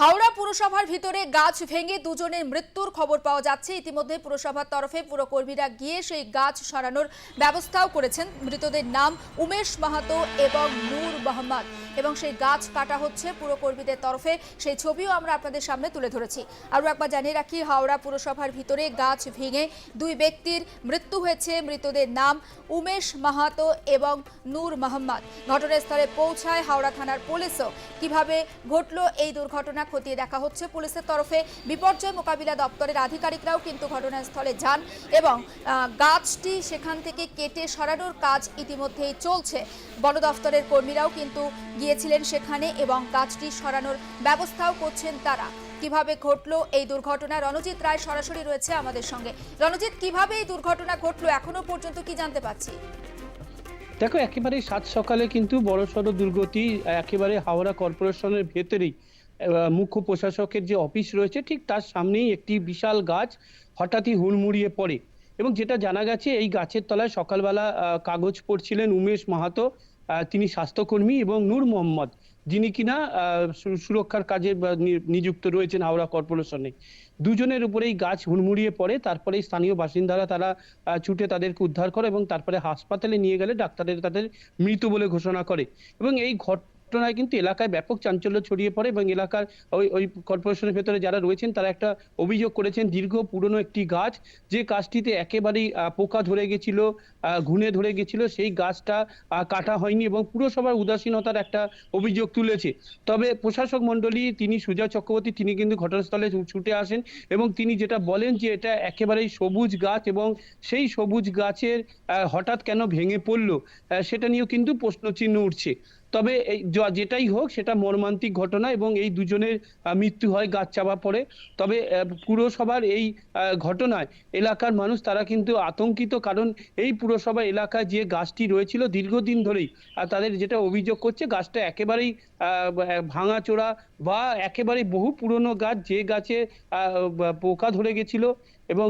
হাওড়া পুরসভার ভিতরে গাছ ভেঙে দুজনের মৃত্যুর খবর পাওয়া যাচ্ছে। ইতিমধ্যে পুরসভার তরফে পুরকর্মীরা গিয়ে সেই গাছ সরানোর ব্যবস্থাও করেছেন। মৃতদের নাম উমেশ মাহাতো এবং নূর মোহাম্মদ এবং সেই গাছ কাটা হচ্ছে পুরকর্মীদের তরফে। সেই ছবিও আমরা আপনাদের সামনে তুলে ধরেছি। আরও একবার জানিয়ে রাখি, হাওড়া পুরসভার ভিতরে গাছ ভেঙে দুই ব্যক্তির মৃত্যু হয়েছে। মৃতদের নাম উমেশ মাহাতো এবং নূর মোহাম্মদ। ঘটনাস্থলে পৌঁছায় হাওড়া থানার পুলিশও। কীভাবে ঘটলো এই দুর্ঘটনা খতিয়ে দেখা হচ্ছে। পুলিশের তরফে বিপর্যয় মোকাবিলা দপ্তরের আধিকারিকরাও কিন্তু ঘটনাস্থলে যান এবং গাছটি সেখান থেকে কেটে সরানোর কাজ ইতিমধ্যেই চলছে। বন দফতরের কর্মীরাও কিন্তু গিয়েছিলেন সেখানে এবং গাছটি সরানোর ব্যবস্থাও করছেন তারা। কীভাবে ঘটলো এই দুর্ঘটনা? রণজিৎ রায় সরাসরি রয়েছে আমাদের সঙ্গে। রণজিৎ, কীভাবে এই দুর্ঘটনা ঘটলো? এখনও পর্যন্ত কি জানতে পাচ্ছি দেখো একেবারে সাত সকালে কিন্তু বড়সড় দুর্গতি, একেবারে হাওড়া কর্পোরেশনের ভেতরেই মুখ্য প্রশাসকের যে অফিস রয়েছে, ঠিক তার সামনেই একটি বিশাল গাছ হঠাৎই হুড়মুড়িয়ে পড়ে। এবং যেটা জানা গেছে, এই গাছের তলায় সকালবেলা কাগজ পড়ছিলেন উমেশ মাহাতো তিনি স্বাস্থ্যকর্মী এবং নূর মোহাম্মদ, যিনি কিনা সুরক্ষার কাজে নিযুক্ত রয়েছেন হাওড়া কর্পোরেশনে। দুজনের উপরেই গাছ হুড়মুড়িয়ে পড়ে তারপরে স্থানীয় বাসিন্দারা তারা ছুটে তাদেরকে উদ্ধার করে এবং তারপরে হাসপাতালে নিয়ে গেলে ডাক্তারের তাদের মৃত বলে ঘোষণা করে। এবং এই ঘটনায় কিন্তু এলাকায় ব্যাপক চাঞ্চল্য ছড়িয়ে পড়ে এবং এলাকার ওই ওই কর্পোরেশনের ভেতরে যারা রয়েছেন তারা একটা অভিযোগ করেছেন, দীর্ঘ পুরনো একটি গাছ যে গাছটিতে একেবারেই পোকা ধরে গেছিল ঘুণে ধরে গেছিল, সেই গাছটা কাটা হয়নি এবং পুরসভার উদাসীনতার একটা অভিযোগ তুলেছে। তবে প্রশাসক মণ্ডলী, তিনি সুজা চক্রবর্তী, তিনি কিন্তু ঘটনাস্থলে ছুটে আসেন এবং তিনি যেটা বলেন যে এটা একেবারেই সবুজ গাছ এবং সেই সবুজ গাছের হঠাৎ কেন ভেঙে পড়ল সেটা নিয়েও কিন্তু প্রশ্নচিহ্ন উঠছে। তবে এই যেটাই হোক সেটা মর্মান্তিক ঘটনা এবং এই দুজনের মৃত্যু হয় গাছ চাপা পড়ে। তবে পুরসভার এই ঘটনায় এলাকার মানুষ তারা কিন্তু আতঙ্কিত কারণ এই পুরসভা এলাকায় যে গাছটি রয়েছিল দীর্ঘদিন ধরেই তাদের যেটা অভিযোগ করছে গাছটা একেবারেই ভাঙাচোরা বা একেবারে বহু পুরনো গাছ যে গাছে পোকা ধরে গেছিল এবং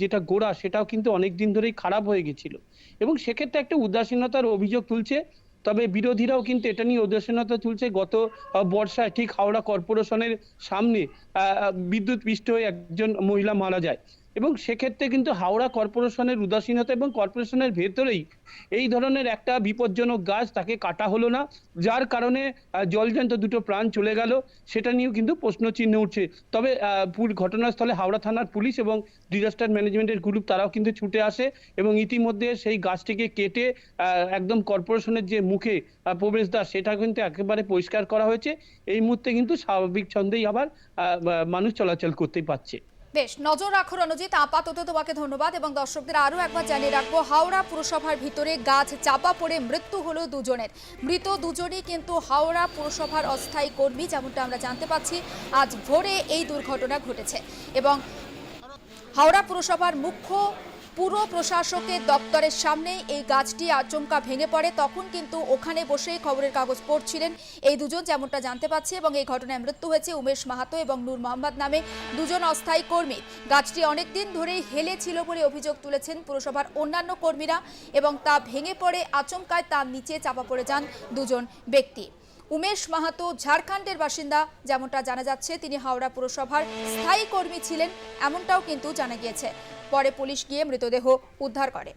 যেটা গোড়া সেটাও কিন্তু অনেক দিন ধরেই খারাপ হয়ে গেছিল। এবং সেক্ষেত্রে একটা উদাসীনতার অভিযোগ তুলছে তবে বিরোধীরাও কিন্তু এটা নিয়ে উদাসীনতা তুলছে গত বর্ষায় ঠিক হাওড়া কর্পোরেশনের সামনে বিদ্যুৎ পৃষ্ঠ হয়ে একজন মহিলা মারা যায়। এবং সেক্ষেত্রে কিন্তু হাওড়া কর্পোরেশনের উদাসীনতা এবং কর্পোরেশনের ভেতরেই এই ধরনের একটা বিপজ্জনক গাছ তাকে কাটা হলো না, যার কারণে জলজ্যান্ত দুটো প্রাণ চলে গেল, সেটা নিয়েও কিন্তু প্রশ্নচিহ্ন উঠছে। তবে ঘটনাস্থলে হাওড়া থানার পুলিশ এবং ডিজাস্টার ম্যানেজমেন্টের গ্রুপ তারাও কিন্তু ছুটে আসে এবং ইতিমধ্যে সেই গাছটিকে কেটে একদম কর্পোরেশনের যে মুখে প্রবেশদ্বার, সেটা কিন্তু একেবারে পরিষ্কার করা হয়েছে। এই মুহূর্তে কিন্তু স্বাভাবিক ছন্দেই আবার মানুষ চলাচল করতে পারছে। বেশ, নজর রাখো রণজিৎ, আপাতত তোমাকে ধন্যবাদ এবং দর্শকদের আরও একবার জানিয়ে রাখব, হাওড়া পুরসভার ভিতরে গাছ চাপা পড়ে মৃত্যু হলো দুজনের। মৃত দুজনই কিন্তু হাওড়া পুরসভার অস্থায়ী কর্মী, যেমনটা আমরা জানতে পাচ্ছি, আজ ভোরে এই দুর্ঘটনা ঘটেছে। এবং হাওড়া পুরসভার মুখ্য পুর প্রশাসকের দপ্তরের সামনে এই গাছটি আচমকা ভেঙে পড়ে, তখন কিন্তু ওখানে বসেই খবরের কাগজ পড়ছিলেন এই দুজন, যেমনটা জানতে পাচ্ছি, এবং এই ঘটনায় মৃত্যু হয়েছে উমেশ মাহাতো এবং নূর মোহাম্মদ নামে দুজন অস্থায়ী কর্মী। গাছটি অনেকদিন ধরেই হেলে ছিল বলে অভিযোগ তুলেছেন পুরসভার অন্যান্য কর্মীরা, এবং তা ভেঙে পড়ে, আচমকায় তার নিচে চাপা পড়ে যান দুজন ব্যক্তি। উমেশ মাহাতো ঝাড়খণ্ডের বাসিন্দা। যেমনটা জানা যাচ্ছে, তিনি হাওড়া পুরসভার স্থায়ী কর্মী ছিলেন, এমনটাও কিন্তু জানা গিয়েছে। পরে পুলিশ গিয়ে মৃতদেহ উদ্ধার করে।